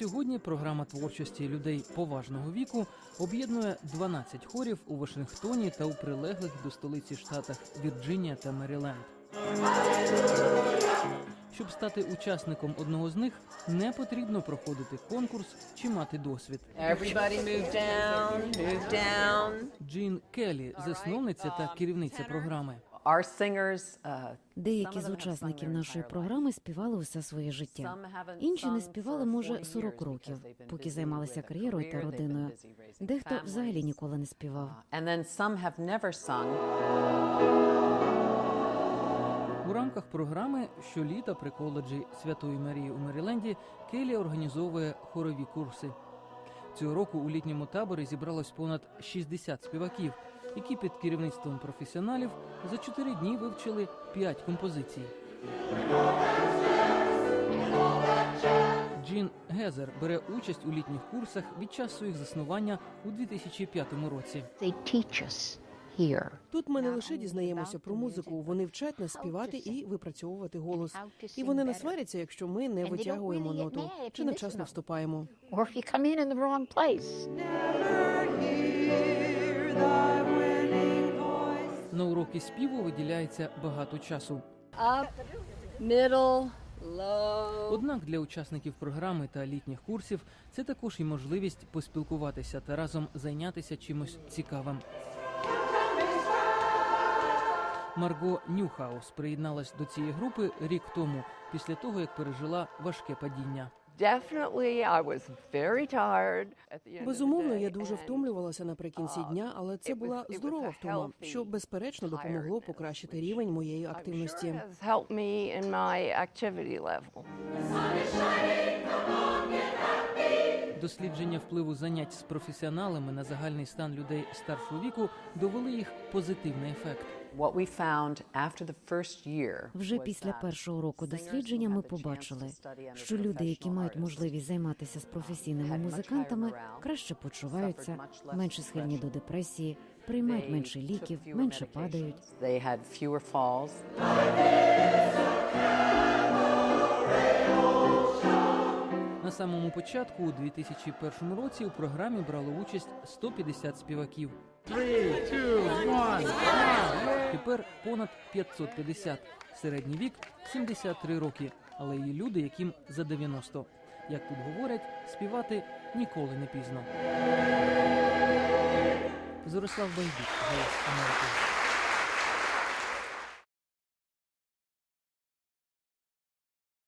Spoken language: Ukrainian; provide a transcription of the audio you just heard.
Сьогодні програма творчості людей поважного віку об'єднує 12 хорів у Вашингтоні та у прилеглих до столиці штатах Вірджинія та Меріленд. Щоб стати учасником одного з них, не потрібно проходити конкурс чи мати досвід. Move down, move down. Джин Келлі, засновниця та керівниця програми. Uh, Деякі з учасників нашої програми співали усе своє життя. Інші не співали, може, 40 років, поки займалися кар'єрою та родиною. Дехто взагалі ніколи не співав. and then some have never sung. У рамках програми щоліта при коледжі Святої Марії у Меріленді Келлі організовує хорові курси. Цього року у літньому таборі зібралось понад 60 співаків, які під керівництвом професіоналів за 4 дні вивчили 5 композицій. Джін Гезер бере участь у літніх курсах від часу їх заснування у 2005 році. Тут ми не лише дізнаємося про музику, вони вчать нас співати і випрацьовувати голос. І вони не сваряться, якщо ми не витягуємо ноту чи невчасно вступаємо. Уроки співу виділяється багато часу. Up, middle, low. Однак для учасників програми та літніх курсів це також і можливість поспілкуватися та разом зайнятися чимось цікавим. Марго Нюхаус приєдналась до цієї групи рік тому, після того як пережила важке падіння. Безумовно, я дуже втомлювалася наприкінці дня, але це була здорова втома, що безперечно допомогло покращити рівень моєї активності. Дослідження впливу занять з професіоналами на загальний стан людей старшого віку довели їх позитивний ефект. Вже після першого року дослідження ми побачили, що люди, які мають можливість займатися з професійними музикантами, краще почуваються, менше схильні до депресії, приймають менше ліків, fewer менше падають. На самому початку, у 2001 році, у програмі брало участь 150 співаків. Тепер понад 550. Середній вік 73 роки, але є люди, яким за 90. Як тут говорять, співати ніколи не пізно. Зорислав Байдюк, Голос Америки.